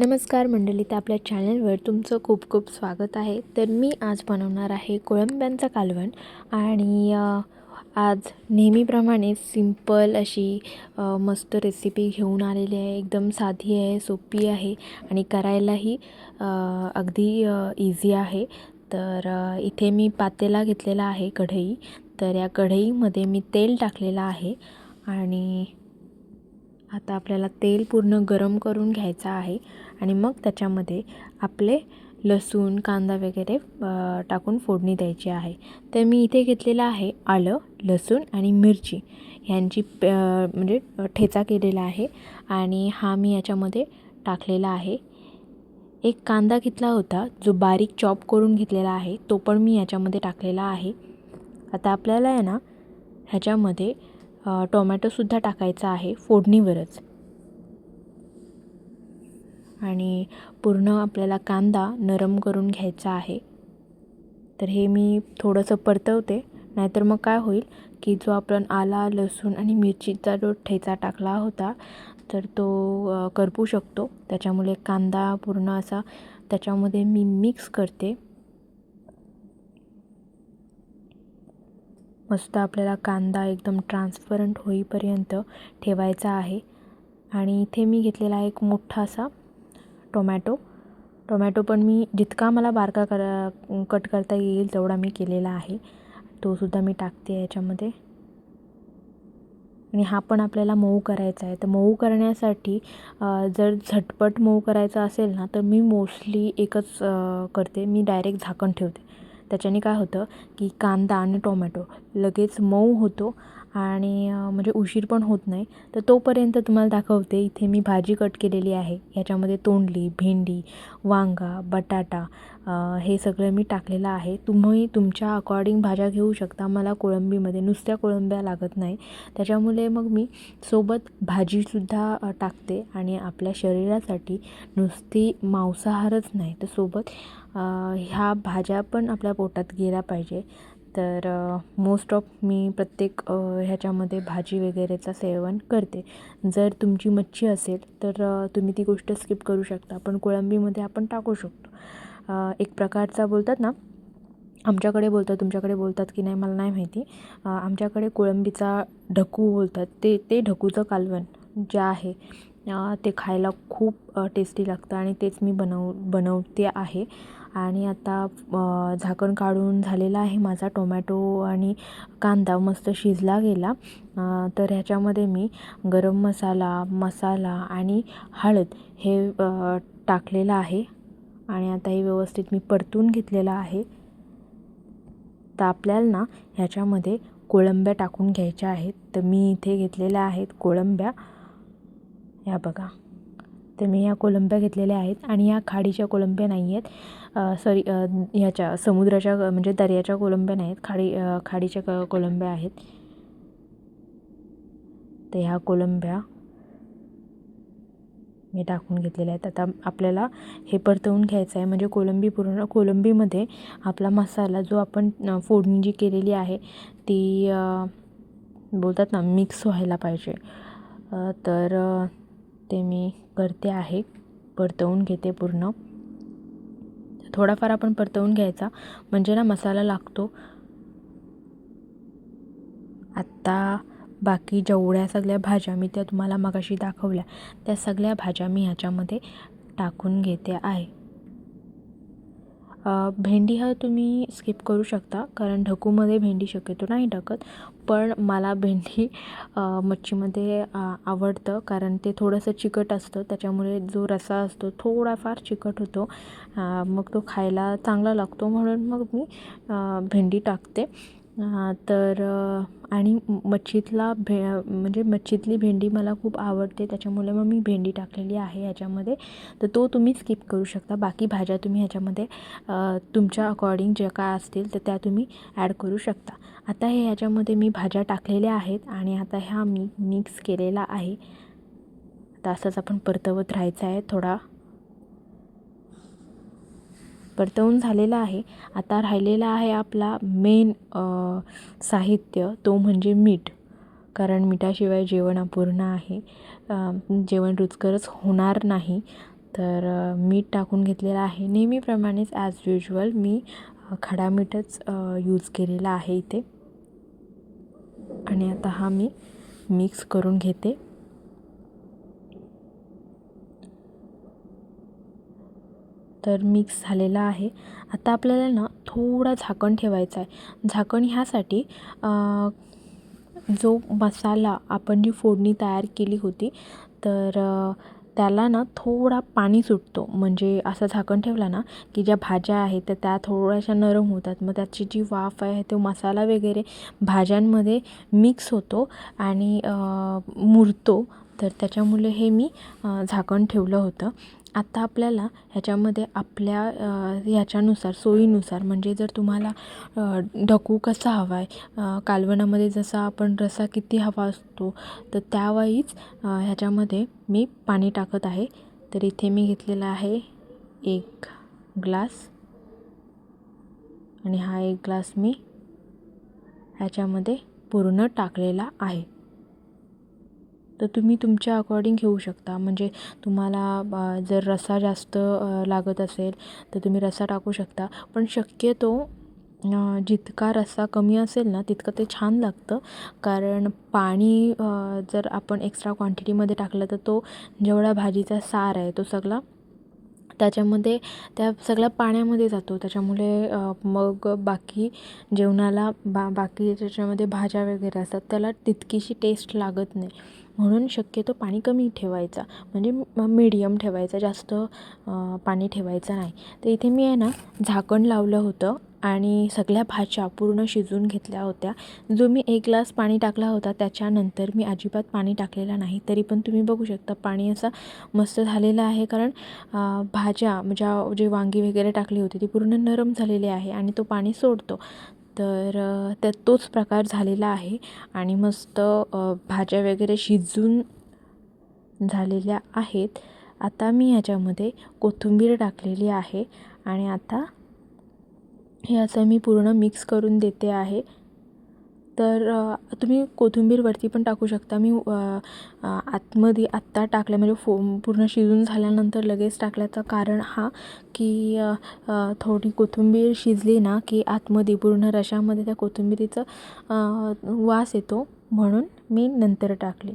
नमस्कार मंडळी तर आपल्या चॅनलवर तुमचं खूप खूप स्वागत आहे. तर मी आज बनवणार आहे कोळंब्यांचं कालवण आणि आज नेहमीप्रमाणे सिंपल अशी मस्त रेसिपी घेऊन आलेली आहे. एकदम साधी आहे सोपी आहे आणि करायलाही अगदी इझी आहे. तर इथे मी पातेला घेतलेला आहे कढई. तर या कढईमध्ये मी तेल टाकलेलं आहे आणि आता आपल्याला तेल पूर्ण गरम करून घ्यायचं आहे. आणि मग त्याच्यामध्ये आपले लसूण कांदा वगैरे टाकून फोडणी द्यायची आहे. तर मी इथे घेतलेलं आहे आलं लसूण आणि मिरची. ह्यांची प म्हणजे ठेचा केलेला आहे. आणि हा मी याच्यामध्ये टाकलेला आहे. एक कांदा घेतला होता जो बारीक चॉप करून घेतलेला आहे तो पण मी याच्यामध्ये टाकलेला आहे. आता आपल्याला आहे ना ह्याच्यामध्ये टोमॅटोसुद्धा टाकायचा आहे फोडणीवरच. आणि पूर्ण आपल्याला कांदा नरम करून घ्यायचा आहे. तर हे मी थोडंसं परतवते नाहीतर मग काय होईल की जो आपण आला लसूण आणि मिरचीचा जो ठेचा टाकला होता तर तो करपू शकतो. त्याच्यामुळे कांदा पूर्ण असा त्याच्यामध्ये मी मिक्स करते. मस्त आपल्याला कांदा एकदम ट्रान्सपरंट होईपर्यंत ठेवायचा आहे. आणि इथे मी घेतलेला आहे एक मोठा असा टोमॅटो. टोमॅटो पण मी जितका मला बारका करा कट करता येईल तेवढा मी केलेला आहे. तोसुद्धा मी टाकते याच्यामध्ये. आणि हा पण आपल्याला मऊ करायचा आहे. तर मऊ करण्यासाठी जर झटपट मऊ करायचा असेल ना तर मी मोस्टली एकच करते. मी डायरेक्ट झाकण ठेवते. त्याच्याने काय होतं की कांदा आणि टोमॅटो लगेच मऊ होतो आणि म्हणजे उशीर पण होत नाही. तर तोपर्यंत तुम्हाला दाखवते इथे मी भाजी कट केलेली आहे. याच्यामध्ये तोंडली भेंडी वांगा बटाटा हे सगळं मी टाकलेलं आहे. तुम्ही तुमच्या अकॉर्डिंग भाज्या घेऊ शकता. मला कोळंबीमध्ये नुसत्या कोळंब्या लागत नाही. त्याच्यामुळे मग मी सोबत भाजीसुद्धा टाकते आणि आपल्या शरीरासाठी नुसती मांसाहारच नाही. तर सोबत ह्या भाज्या पण आपल्या पोटात गेल्या पाहिजे. तर मोस्ट ऑफ मी प्रत्येक ह्याच्यामध्ये भाजी वगैरेचं सेवन करते. जर तुमची मच्छी असेल तर तुम्ही ती गोष्ट स्किप करू शकता. पण कोळंबीमध्ये आपण टाकू शकतो. एक प्रकारचा बोलतात ना आमच्याकडे बोलतात तुमच्याकडे बोलतात की नाही मला नाही माहिती. आमच्याकडे कोळंबीचा ढकू बोलतात. ते ते ढकूचं कालवण जे आहे ते खायला खूप टेस्टी लागतं आणि तेच मी बनव बनवते आहे. आणि आता झाकण काढून झालेला आहे माझा टोमॅटो आणि कांदा मस्त शिजला गेला. तर ह्याच्यामध्ये मी गरम मसाला मसाला आणि हळद हे टाकलेलं आहे. आणि आता हे व्यवस्थित मी परतून घेतलेलं आहे. तर आपल्याला ना ह्याच्यामध्ये कोळंब्या टाकून घ्यायच्या आहेत. तर मी इथे घेतलेल्या आहेत कोळंब्या. ह्या बघा. तर मी ह्या कोलंब्या घेतलेल्या आहेत आणि ह्या खाडीच्या कोलंब्या नाही आहेत. सॉरी ह्याच्या समुद्राच्या म्हणजे दर्याच्या कोलंब्या नाही आहेत. खाडी खाडीच्या क कोलंब्या आहेत. तर ह्या कोलंब्या मी टाकून घेतलेल्या आहेत. आता आपल्याला हे परतवून घ्यायचं आहे. म्हणजे कोलंबी पूर्ण कोलंबीमध्ये आपला मसाला जो आपण फोडणी जी केलेली आहे ती बोलतात ना मिक्स व्हायला पाहिजे. तर ते मी करते आहे परतवून घेते पूर्ण. थोडाफार आपण परतवून घ्यायचा. म्हणजे ना मसाला लागतो. आत्ता बाकी जेवढ्या सगळ्या भाज्या मी त्या तुम्हाला मगाशी दाखवल्या त्या सगळ्या भाज्या मी ह्याच्यामध्ये टाकून घेते आहे. भेंडी हा तुम्ही स्किप करू शकता कारण ढकूमध्ये भेंडी शक्यतो नाही टाकत पण मला भेंडी मच्छीमध्ये आवडतं कारण ते थोडंसं चिकट असतं. त्याच्यामुळे जो रसा असतो थोडाफार चिकट होतो. मग तो खायला चांगला लागतो म्हणून मग मी भेंडी टाकते. तर आणि मच्छीतला भे म्हणजे मच्छीतली भेंडी मला खूप आवडते त्याच्यामुळे मग मी भेंडी टाकलेली आहे याच्यामध्ये. तर तो तुम्ही स्किप करू शकता. बाकी भाज्या तुम्ही ह्याच्यामध्ये तुमच्या अकॉर्डिंग ज्या काय असतील तर त्या तुम्ही ॲड करू शकता. आता हे ह्याच्यामध्ये मी भाज्या टाकलेल्या आहेत आणि आता ह्या मी मिक्स केलेला आहे. आता असंच आपण परतवत राहायचं आहे थोडा परतवून झालेला आहे. आता राहिलेला आहे आपला मेन साहित्य तो म्हणजे मीठ. कारण मिठाशिवाय जेवण अपूर्ण आहे. जेवण रुचकरच होणार नाही. तर मीठ टाकून घेतलेलं आहे. नेहमीप्रमाणेच ॲज युजल मी खडा मीठच यूज केलेला आहे इथे. आणि आता हा मी मिक्स करून घेते. तर मिक्स झालेला आहे. आता आपल्याला ना थोडा झाकण ठेवायचं आहे. झाकण ह्यासाठी जो मसाला आपण जी फोडणी तयार केली होती तर त्याला ना थोडा पाणी सुटतो. म्हणजे असं झाकण ठेवलं ना की ज्या भाज्या आहेत तर त्या थोड्याशा नरम होतात. मग त्याची जी वाफ आहे तो मसाला वगैरे भाज्यांमध्ये मिक्स होतो आणि मुरतो. तर त्याच्यामुळे हे मी झाकण ठेवलं होतं. आता आपल्याला ह्याच्यामध्ये आपल्या ह्याच्यानुसार सोयीनुसार म्हणजे जर तुम्हाला ढकू कसा हवा आहे कालवणामध्ये जसा आपण रस्सा किती हवा असतो तर त्यावाईज ह्याच्यामध्ये मी पाणी टाकत आहे. तर इथे मी घेतलेला आहे एक ग्लास. आणि हा एक ग्लास मी ह्याच्यामध्ये पूर्ण टाकलेला आहे. तर तुम्ही तुमच्या अकॉर्डिंग घेऊ शकता. म्हणजे तुम्हाला जर रस्सा जास्त लागत असेल तर तुम्ही रस्सा टाकू शकता. पण शक्यतो जितका रस्सा कमी असेल ना तितकं ते छान लागतं. कारण पाणी जर आपण एक्स्ट्रा क्वांटिटीमध्ये टाकलं तर तो जेवढा भाजीचा सार आहे तो सगळा त्याच्यामध्ये त्या सगळ्या पाण्यामध्ये जातो. त्याच्यामुळे मग बाकी जेवणाला बा बाकी त्याच्यामध्ये भाज्या वगैरे असतात त्याला तितकीशी टेस्ट लागत नाही. म्हणून शक्यतो पाणी कमी ठेवायचा. म्हणजे मीडियम ठेवायचा जास्त पाणी ठेवायचं नाही. तर इथे मी आहे ना झाकण लावलं होतं आणि सगळ्या भाज्या पूर्ण शिजवून घेतल्या होत्या. जो मी एक ग्लास पाणी टाकला होता त्याच्यानंतर मी अजिबात पाणी टाकलेला नाही. तरी पण तुम्ही बघू शकता पाणी असा मस्त झालेलं आहे. कारण भाज्या ज्या जे वांगी वगैरे टाकली होती ती पूर्ण नरम झालेली आहे आणि तो पाणी सोडतो. तर त्या त्यात तोच प्रकार झालेला आहे आणि मस्त भाज्या वगैरे शिजून झालेल्या आहेत. आता मी ह्याच्यामध्ये कोथिंबीर टाकलेली आहे आणि आता हे असं मी पूर्ण मिक्स करून देते आहे. तर तुम्ही कोथिंबीर वरती पण टाकू शकता. मी आतमध्ये आत्ता टाकल्या म्हणजे फो पूर्ण शिजून झाल्यानंतर लगेच टाकल्याचं कारण हा की थोडी कोथिंबीर शिजली ना की आतमध्ये पूर्ण रशामध्ये त्या कोथिंबीरीचा वास येतो म्हणून मी नंतर टाकली.